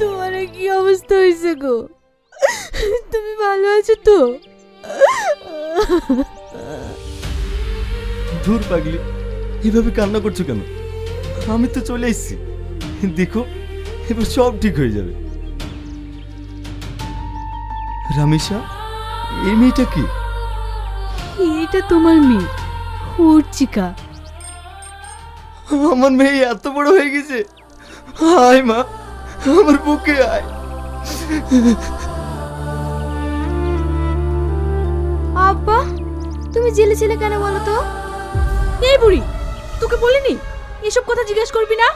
তোমার কি অবস্থা হয়েছে গো? তুমি ভালো আছো তো? দূর পাগলি এভাবে কান্না করছ কেন? আমি তো চলে এসেছি। দেখো এবার সব ঠিক হয়ে যাবে। রামেশা এই মেয়েটা কি? এটা তোমার মেয়ে। উর্চিকা আমার মেয়ে এত বড় হয়ে গেছে। আয় মা আমার বুকে আয়। আব্বা তুমি জেলে ছিলে কেন বলো তো? এই বুড়ি তোকে বলিনি? এসব কথা জিজ্ঞেস করবি না?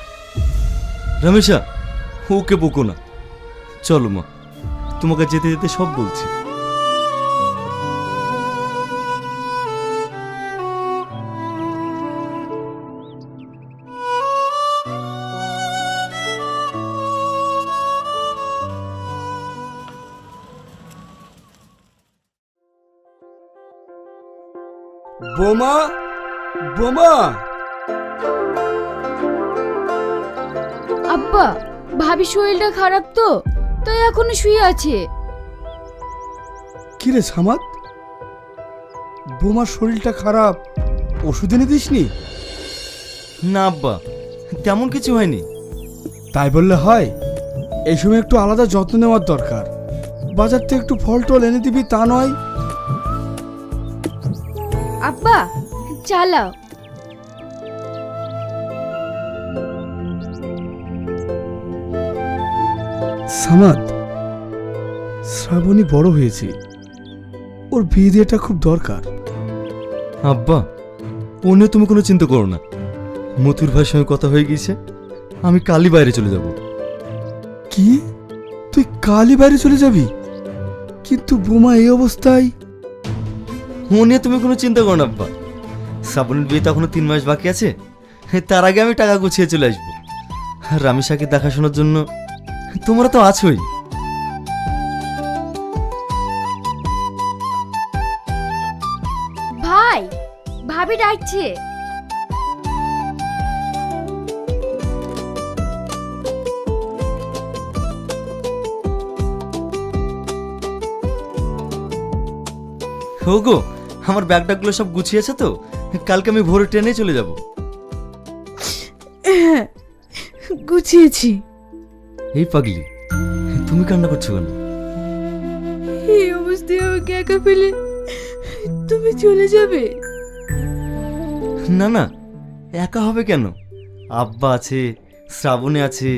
রমেশা ওকে বকো না। চলো মা তোমাকে যেতে যেতে সব বলছি। বোমা? বোমা? আব্বা ভাবি শরীরটা খারাপ তো তাই এখনও শুয়ে আছে। কিরে সামাদ? বোমার শরীরটা খারাপ ওষুধ এনে দিসনি? না আব্বা তেমন কিছু হয়নি। তাই বললে হয় এই সময় একটু আলাদা যত্ন নেওয়ার দরকার। বাজার থেকে একটু ফল টল এনে দিবি তা নয়। চালাও। সামাদ শ্রাবণী বড় হয়েছে। ওর বিয়ে দিয়েটা খুব দরকার। আব্বা ও নিয়ে তুমি কোনো চিন্তা করো না। মথুর ভাইয়ের সঙ্গে কথা হয়ে গিয়েছে আমি কালই বাইরে চলে যাব। কি? তুই কালই বাইরে চলে যাবি? কিন্তু বোমা এই অবস্থায়? ও নিয়ে তুমি কোনো চিন্তা করো না আব্বা। শ্রাবণের বিয়ে তো এখনও তিন মাস বাকি আছে। তার আগে আমি টাকা গুছিয়ে চলে আসব। আর রামিসাকে দেখাশোনার জন্য তোমরা তো আছোই। ভাই ভাবি ডাকছে। গো আমার ব্যাগ ট্যাগগুলো সব গুছিয়েছে তো? কালকে আমি ভোরে ট্রেনে চলে যাব। গুছিয়েছি। এই পাগলি তুমি কান্না করছ কেন? এই অবস্থায় আমাকে একা ফেলে তুমি চলে যাবে? না না একা হবে কেন? আব্বা আছে শ্রাবণে আছে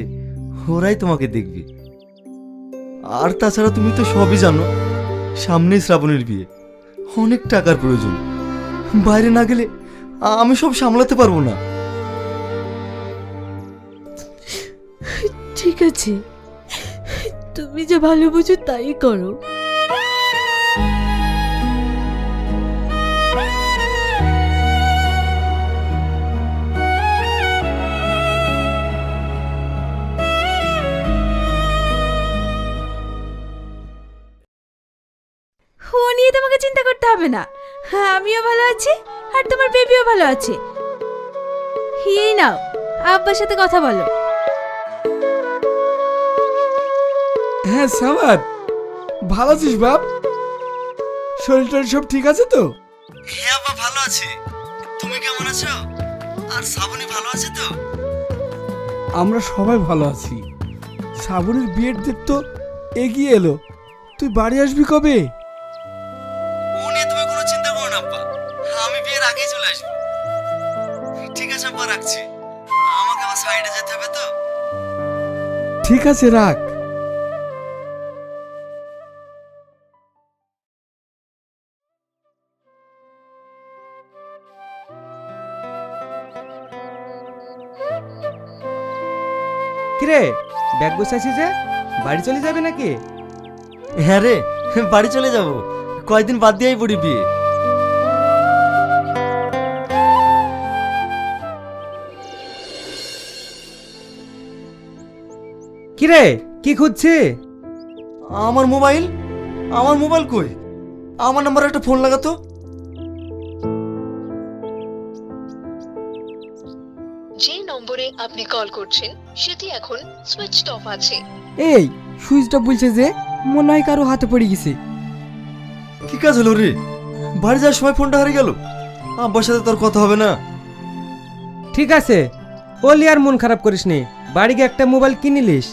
ওরাই তোমাকে দেখবে। আর তাছাড়া তুমি তো সবই জানো সামনেই শ্রাবণের বিয়ে। অনেক টাকার প্রয়োজন। বাইরে না গেলে আমি সব সামলাতে পারব না। ঠিক আছে। তুমি যা ভালো বুঝো তাই করো। ও নিয়ে তোমাকে চিন্তা করতে হবে না। হ্যাঁ আমিও ভালো আছি আর তোমার বেবিও ভালো আছে। এই নাও আব্বার সাথে কথা বলো। হ্যাঁ সামাদ। ভালো আছিস বাপ? শরীর টরীর সব ঠিক আছে তো? হ্যাঁ আব্বা ভালো আছি। তুমি কেমন আছো? আর শ্রাবণী ভালো আছে তো? আমরা সবাই ভালো আছি। শ্রাবণীর বিয়ের ডেট তো এগিয়ে এলো। তুই বাড়ি আসবি কবে? ঠিক আছে রাখ। কিরে ব্যাগ গোছাইছিস যে? বাড়ি চলে যাবে নাকি? হ্যাঁ রে বাড়ি চলে যাব। কয়েকদিন বাদ দিয়েই পড়ি বিয়ে কিরে কি খুঁজছি? আমার মোবাইল? আমার মোবাইল কই? আমার নাম্বার একটা ফোন লাগাতো যে নম্বরে আপনি কল করছেন সেটি এখন সুইচ অফ আছে। এই সুইচটা বলছে যে মনে হয় কারও হাতে পড়ে গেছে। কি কাজ হলো রে? বাড়ি যাওয়ার সময় ফোনটা হারিয়ে গেল? আব্বার সাথে তোর কথা হবে না। ঠিক আছে ওলি আর মন খারাপ করিস নি। বাড়ি গিয়ে একটা মোবাইল কিনিলিস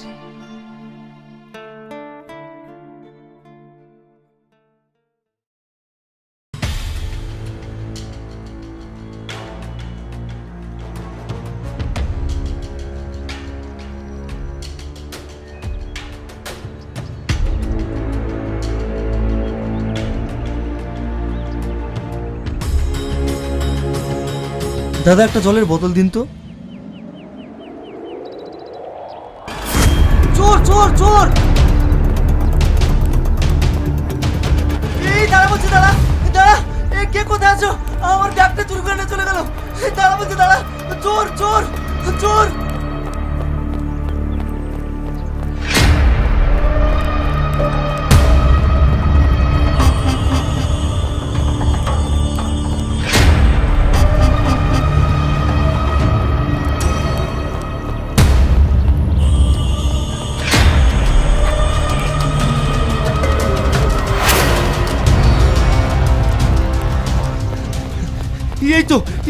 দাদা একটা জলের বোতল দিন তো।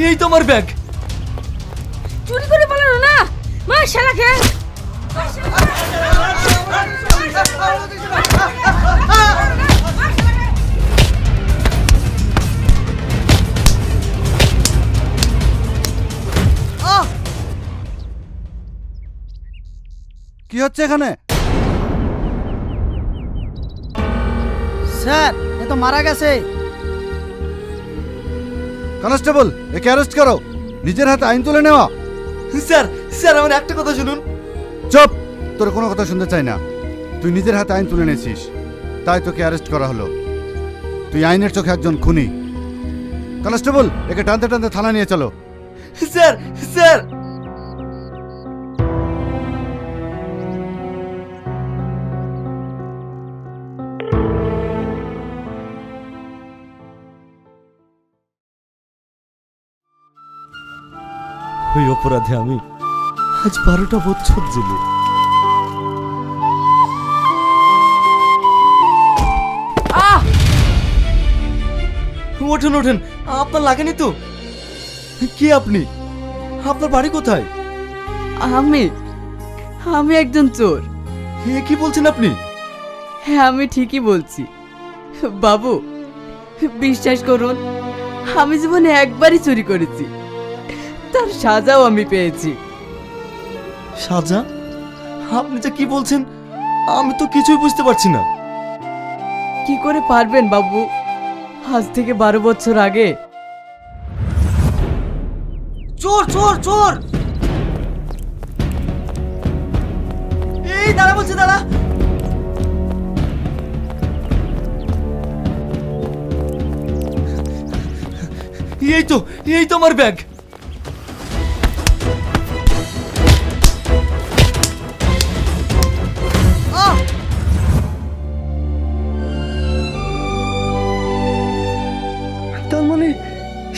এই তো এই তো ব্যাগ। চুরি করে পালানো না? মা শালা খেয়ে কি হচ্ছে এখানে? স্যার এ তো মারা গেছে। কনস্টেবল একে অ্যারেস্ট করো। নিজের হাতে আইন তুলে নেওয়া। স্যার স্যার আমার একটা কথা শুনুন। চুপ! তোর কোনো কথা শুনতে চাই না। তুই নিজের হাতে আইন তুলে নিয়েছিস। তাই তোকে অ্যারেস্ট করা হলো। তুই আইনের চোখে একজন খুনি। কনস্টেবল একে টানতে টানতে থানা নিয়ে চলো। Sir sir! ওই অপরাধে আমি আজ বারোটা বছর জেলে। ওঠেন ওঠেন আপনার লাগেনি তো? কে আপনি? আপনার বাড়ি কোথায়? আমি আমি একজন চোর। এ কি বলছেন আপনি? হ্যাঁ আমি ঠিকই বলছি। বাবু বিশ্বাস করুন আমি জীবনে একবারই চুরি করেছি। তার সাজাও আমি পেয়েছি। সাজা? আপনি যে কি বলছেন আমি তো কিছুই বুঝতে পারছি না। কি করে পারবেন বাবু? আজ থেকে বারো বছর আগে। চোর চোর চোর! এই দাঁড়া বলছি দাঁড়া! এই তো এই তো আমার ব্যাগ।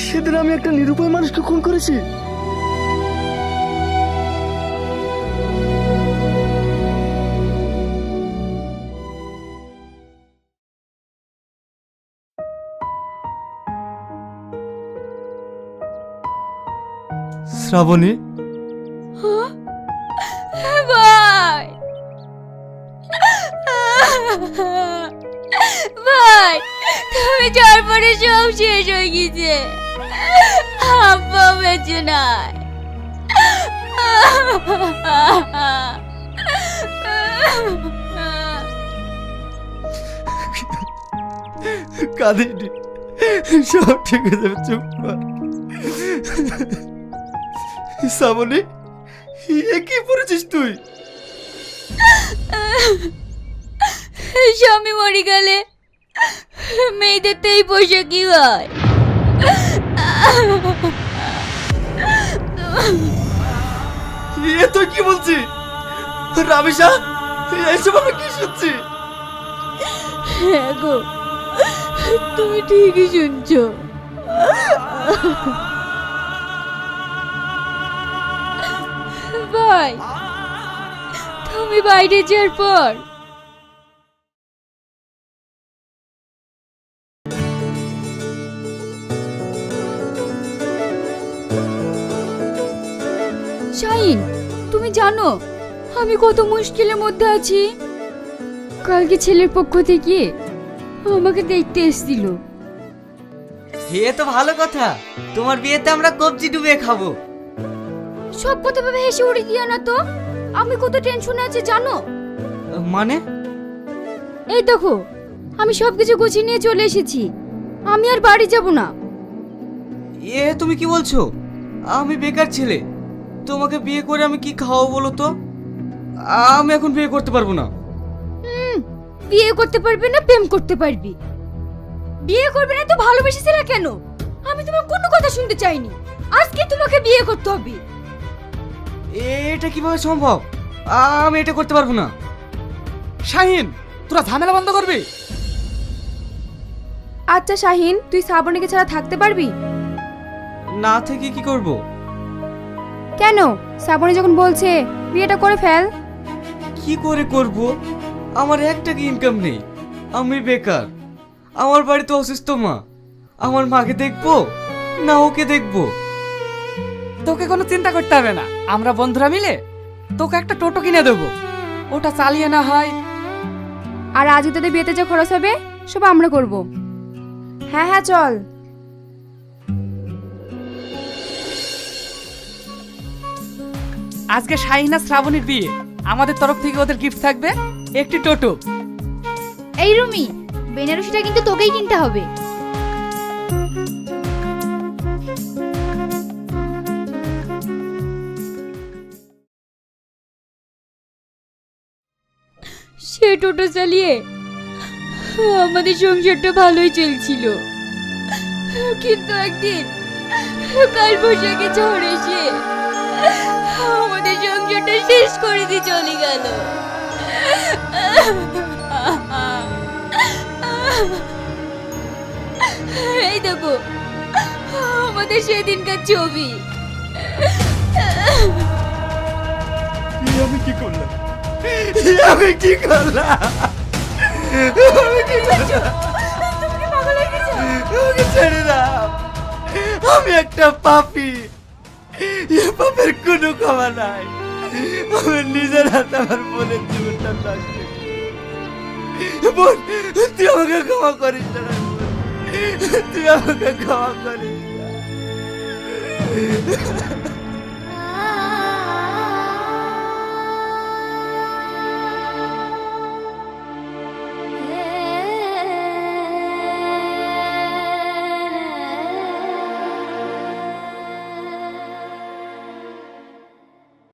সেদিন আমি একটা নিরুপায় মানুষকে খুন করেছি। শ্রাবণী? ভাই ভাই। তুমি যাওয়ার পরে সব শেষ হয়ে গেছে। আব্বা বেঁচে নাই। কাঁদিনি। সব ঠিক হয়ে যাবে চুপ শ্রাবণী এ কি পড়েছিস তুই? স্বামী মরে গেলে মেয়েদের তো এই পোশাকই হয়। এ তুই কি বলছিস রামিসা এইসব আমি কি শুনছি? হ্যাঁ গো তুমি ঠিকই শুনছো। ভাই তুমি বাইরে যাওয়ার পর শাইন তুমি জানো আমি কত মুশকিলের মধ্যে আছি। কালকে ছেলের পক্ষ থেকে আমাকে দেখতে এসেছিল হে তো ভালো কথা তোমার বিয়েতে আমরা কবজি ডুবিয়ে খাব। সব কথা ভেবে হেসে উড়ে দিও না তো? আমি কত টেনশনে আছি জানো? মানে? এই দেখো আমি সব কিছু গুছিয়ে নিয়ে চলে এসেছি। আমি আর বাড়ি যাব না। এ তুমি কি বলছো? আমি বেকার ছেলে। তোমাকে বিয়ে করে আমি কি খাওয়াবো বলো তো? আমি এখন বিয়ে করতে পারব না। হুম, বিয়ে করতে পারবি না প্রেম করতে পারবি। বিয়ে করবে না তো ভালোবেসেছিলা কেন? আমি তোমার কোনো কথা শুনতে চাইনি। আজকে তোমাকে বিয়ে করতে হবে। এটা কীভাবে সম্ভব? আমি এটা করতে পারব না। শাহিন তোরা ঝামেলা বন্ধ করবি? আচ্ছা শাহিন তুই শ্রাবণীকে ছাড়া থাকতে পারবি? না থেকে কি করব? কেন? শ্রাবণী যখন বলছে বিয়েটা করে ফেল। কি করে করব? আমার একটা টাকা ইনকাম নেই? আমি বেকার। আমার বাড়িতে অসুস্থ মা। আমার মাকে দেখব না ওকে দেখব। তোকে কোনো চিন্তা করতে হবে না। আমরা বন্ধুরা মিলে তোকে একটা টোটো কিনে দেবো। ওটা চালিয়ে না হয়। আর আজ তোদের বিয়েতে যে খরচ হবে সব আমরা করব। হ্যাঁ হ্যাঁ চল। আজকে শাহিনা শ্রাবণীর বিয়ে। আমাদের তরফ থেকে ওদের গিফট থাকবে একটি টোটো। এই রুমি বেনারসিটা কিন্তু তোকেই কিনতে হবে। সে টোটো চালিয়ে আমাদের সংসারটা ভালোই চলছিল। কিন্তু একদিন কাল বৈশাখে ঝড় এসে আমাদের সংসারটা শেষ করে দিয়ে চলে গেল। এই দেখো আমাদের সেদিনকার ছবি। আমি কি করলাম? আমি কি করলাম? আমি কি করলাম? আমাকে ছেড়ে দাও। আমি একটা পাপি। এ পাপের কোনো ক্ষমা নাই। আমার নিজের হাতে আমার বোনের জীবনটা নষ্ট। বোন, তুই আমাকে ক্ষমা করিস না তুই আমাকে ক্ষমা করিস না।